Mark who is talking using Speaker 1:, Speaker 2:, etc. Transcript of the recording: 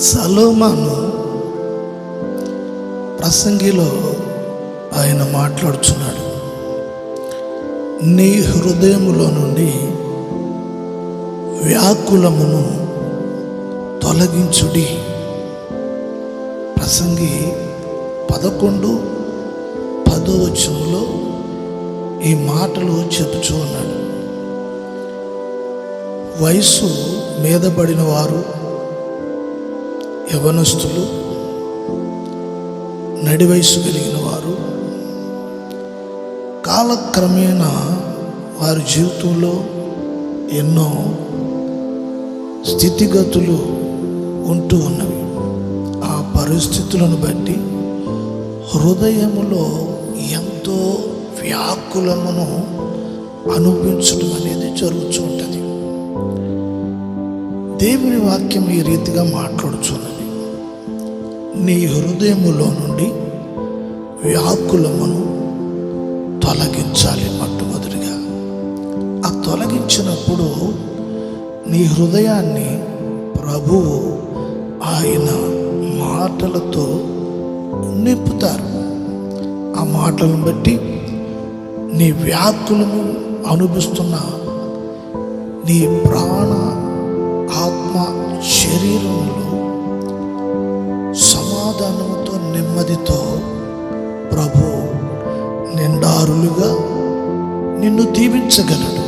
Speaker 1: సలోమాను ప్రసంగిలో ఆయన మాట్లాడుచున్నాడు. నీ హృదయములో నుండి వ్యాకులమును తొలగించుడి. ప్రసంగి పదకొండు పదవచనంలో ఈ మాటలు చెప్పుచూ ఉన్నాడు. వయసు మీదబడిన వారు యవనస్తులు నడి వయసు కలిగిన వారు కాలక్రమేణా వారి జీవితంలో ఎన్నో స్థితిగతులు ఉంటూ ఉన్నవి. ఆ పరిస్థితులను బట్టి హృదయములో ఎంతో వ్యాకులమును అనుభవించడం అనేది జరుగుతూ ఉంటుంది. దేవుని వాక్యం ఈ రీతిగా మాట్లాడుచున్నది నీ హృదయములో నుండి వ్యాకులమును తొలగించాలి మొట్టమొదటిగా. ఆ తొలగించినప్పుడు నీ హృదయాన్ని ప్రభువు ఆయన మాటలతో నింపుతారు. ఆ మాటలను బట్టి నీ వ్యాకులము అనుభవిస్తున్న నీ ప్రాణ ఆత్మ శరీరం సమాధానంతో నెమ్మదితో ప్రభు నిండారులుగా నిన్ను దీవించగలడు